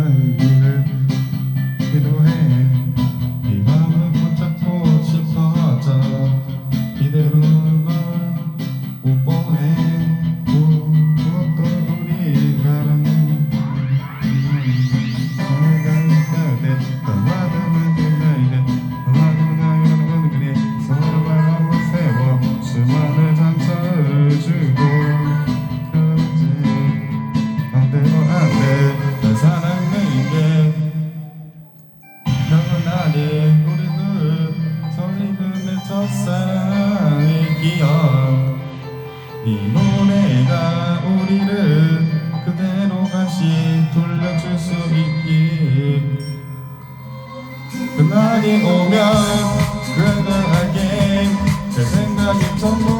time 사랑의 기억. 이 노래가 우리를 그대로 다시 돌려줄 수 있길 그날이 오면 그날에게 내 생각이 전부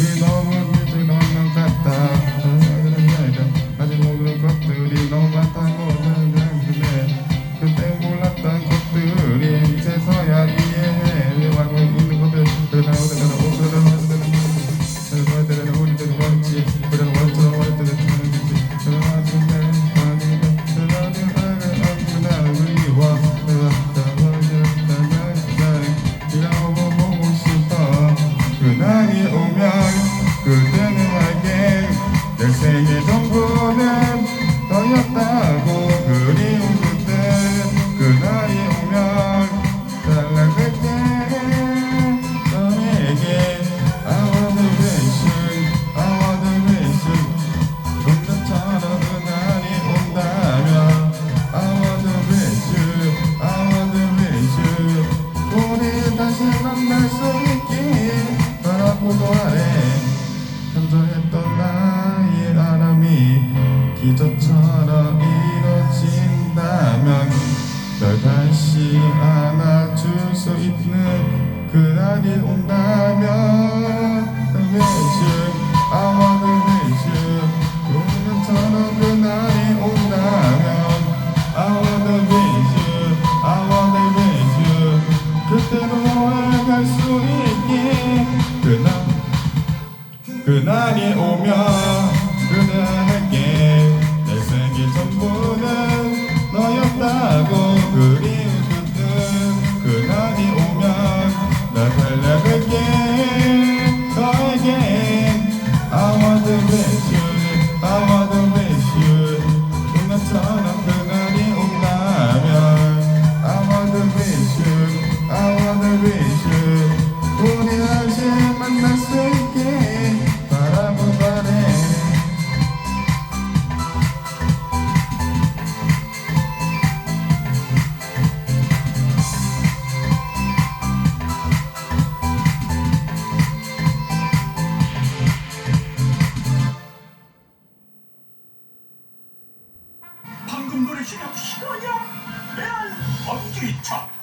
Resolve Good. 기도했던 나의 아람이 기적처럼 이뤄진다면 널 다시 안아줄 수 있는 그날이 온다면 그날이 오면 그대에게 내 생일 전부는 너였다고 그리 っきり言った